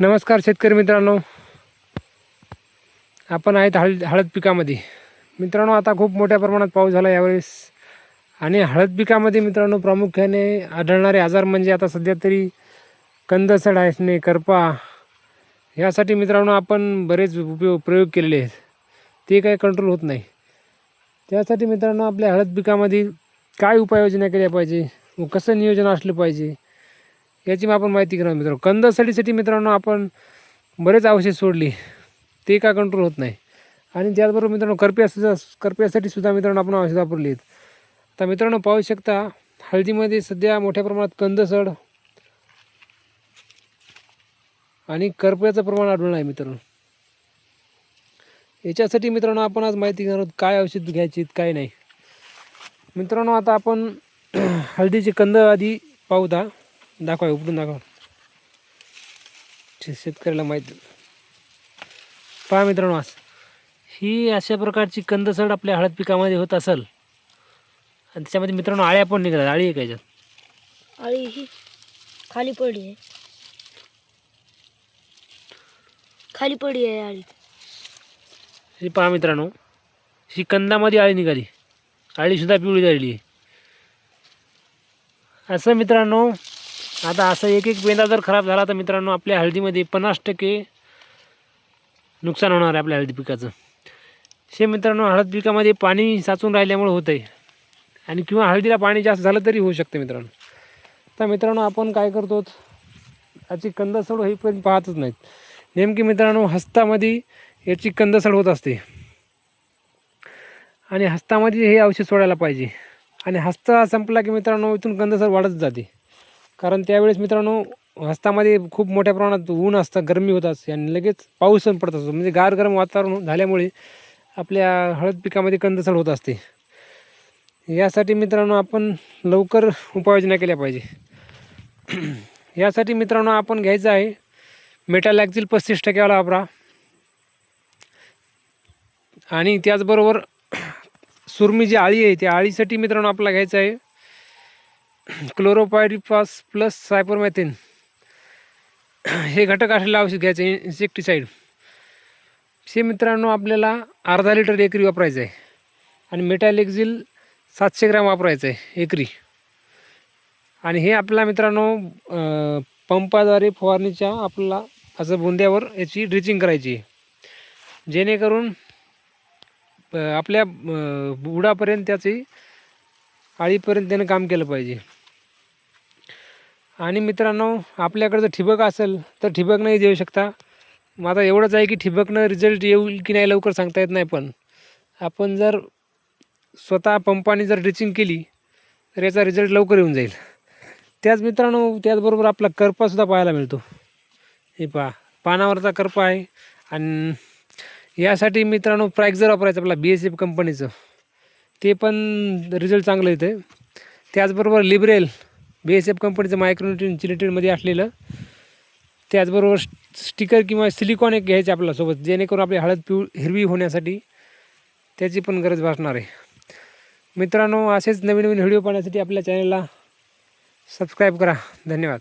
नमस्कार शेतकरी मित्रांनो. आपण आहेत हळद हळद पिकामध्ये. मित्रांनो आता खूप मोठ्या प्रमाणात पाऊस झाला यावेळेस. आणि हळद पिकामध्ये मित्रांनो प्रामुख्याने आढळणारे आजार म्हणजे आता सध्या तरी कंदसड असणे करपा. यासाठी मित्रांनो आपण बरेच उपयोग प्रयोग केलेले आहेत. ते काही कंट्रोल होत नाही. त्यासाठी मित्रांनो आपल्या हळद पिकामध्ये काय उपाययोजना केल्या पाहिजे? व कसं नियोजन असलं पाहिजे? याची मग आपण माहिती घेणार मित्रांनो. कंदसाठीसाठी मित्रांनो आपण बरेच औषध सोडली. ते का कंट्रोल होत नाही. आणि त्याचबरोबर मित्रांनो करप्या सुद्धा करप्यासाठी सुद्धा मित्रांनो आपण औषध वापरली आहेत आता मित्रांनो पाहू शकता हळदीमध्ये सध्या मोठ्या प्रमाणात कंदसड आणि करप्याचं प्रमाण आढळून आहे मित्रांनो. याच्यासाठी मित्रांनो आपण आज माहिती घेणार आहोत काय औषध घ्यायची काय नाही. मित्रांनो आता आपण हळदीचे कंद आधी पाहूता दाखवा उपटून दाखवा. शेतकऱ्याला माहिती. पहा मित्रांनो आज. ही अशा प्रकारची कंदसड आपल्या हळद पिकामध्ये होत असेल आणि त्याच्यामध्ये मित्रांनो आळ्या पण निघतात. आळी आहे का आळी ही खाली पडली आहे. खाली पडली आहे आळी. ही पहा मित्रांनो ही कंदामध्ये आळी निघाली. आळीसुद्धा पिवळी झालेली आहे. असं मित्रांनो आता असं एक एक पेंदा जर खराब झाला तर मित्रांनो आपल्या हळदीमध्ये पन्नास टक्के नुकसान होणार आहे आपल्या हळदी पिकाचं. हे मित्रांनो हळद पिकामध्ये पाणी साचून राहिल्यामुळे होतं आहे आणि किंवा हळदीला पाणी जास्त झालं तरी होऊ शकतं मित्रांनो. तर मित्रांनो आपण काय करतो याची कंदसड होईपर्यंत पाहतच नाहीत. नेमकी मित्रांनो हस्तामध्ये याची कंदसड होत असते. आणि हस्तामध्ये हे औषध सोडायला पाहिजे. आणि हस्ता संपला की मित्रांनो इथून कंदसड वाढत जाते. कारण त्यावेळेस मित्रांनो हस्तामध्ये खूप मोठ्या प्रमाणात ऊन असतं गरमी होत असते आणि लगेच पाऊस पण पडत असतो. म्हणजे गार गरम वातावरण झाल्यामुळे आपल्या हळद पिकामध्ये कंदसळ होत असते. यासाठी मित्रांनो आपण लवकर उपाययोजना केल्या पाहिजे. यासाठी मित्रांनो आपण घ्यायचं आहे मेटालॅक्झिल पस्तीस टक्क्याला वापरा. आणि त्याचबरोबर सुरमी जी आळी आहे त्या आळीसाठी मित्रांनो आपल्याला घ्यायचं आहे क्लोरोपायरिफॉस प्लस सायपरमॅथिन हे घटक असलेलं औषध घ्यायचं इन्सेक्टिसाईड हे मित्रांनो आपल्याला अर्धा लिटर एकरी वापरायचं आहे. आणि मेटॅलेक्झिल सातशे ग्रॅम वापरायचं आहे एकरी. आणि हे आपल्याला मित्रांनो पंपाद्वारे फवारणीच्या आपल्याला असं बुंद्यावर याची ड्रिचिंग करायची आहे. जेणेकरून आपल्या बुडापर्यंत त्याची आळीपर्यंत त्यानं काम केलं पाहिजे. आणि मित्रांनो आपल्याकडं जर ठिबक असेल तर ठिबक नाही देऊ शकता. माझा एवढंच आहे की ठिबकनं रिझल्ट येईल की नाही लवकर सांगता येत नाही पण आपण जर स्वतः पंपाने जर ड्रिचिंग केली तर याचा रिझल्ट लवकर येऊन जाईल. त्याच मित्रांनो त्याचबरोबर आपला करपासुद्धा पाहायला मिळतो. हे पहा पानावरचा करपा आहे. आणि यासाठी मित्रांनो प्रायक्झर वापरायचं आपला बी एस एफ कंपनीचं ते पण रिझल्ट चांगलं येतं त्याचबरोबर लिबरेल बी एस एफ कंपनीचं मायक्रोन्युट्रिन चिलिटेडमध्ये असलेलं. त्याचबरोबर स्टिकर किंवा सिलिकॉन एक घ्यायचे आपल्यासोबत जेणेकरून आपली हळद पिव हिरवी होण्यासाठी त्याची पण गरज भासणार आहे. मित्रांनो असेच नवीन नवीन व्हिडिओ पाहण्यासाठी आपल्या चॅनलला सबस्क्राईब करा. धन्यवाद.